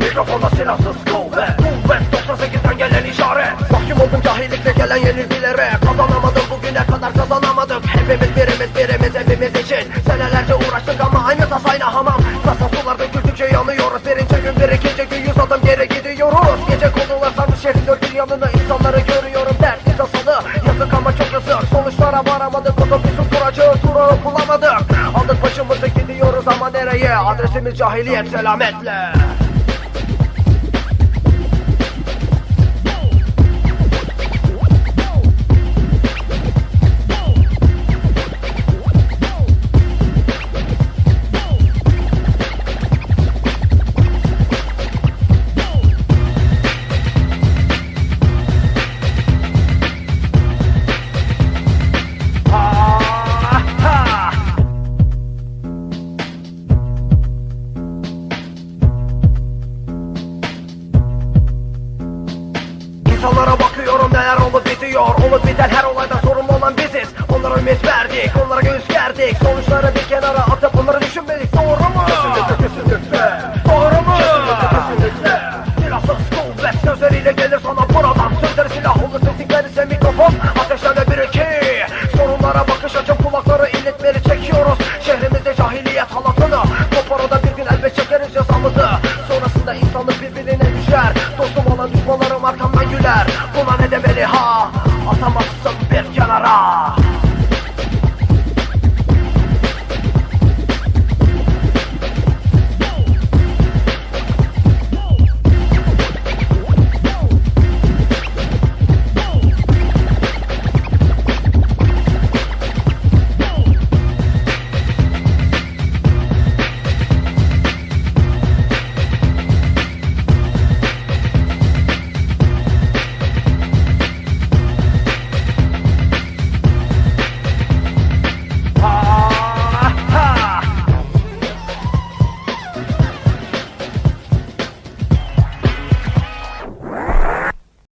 Mikrofonda silahsız kuvvet. Kuvvet 98'den gelen işaret Mahkum oldum cahillikle gelen yenilgilere Kazanamadım bugüne kadar kazanamadık Hepimiz birimiz birimiz hepimiz için. Senelerce uğraştık ama aynı tas aynı hamam. Kasa sularda güldükçe yanıyoruz. Birinci gün bir ikinci gün yüz adım geri gidiyoruz. Gece konular sarmış şehrin dört bir yanını. İnsanları görüyorum Dertli tasalı yazık ama çok yazık Sonuçlara varamadık otobüsün duracağı durağı bulamadık. Aldık başımızı gidiyoruz ama nereye? Adresimiz cahiliyet selametle İnsanlara bakıyorum neler olup bitiyor. Olup biten her olayda sorumlu olan biziz. Onlara ümit verdik, onlara göğüs gerdik. Sonuçları bir kenara atıp bunları düşünmedik. Doğru mu? Kesinlikle, kesinlikle. Doğru mu? Kesinlikle, kesinlikle. Silahsız kuvvet sözleriyle gelir düşmanlarım arkamdan güler Buna ne demeli ha Atamazsın bir kenara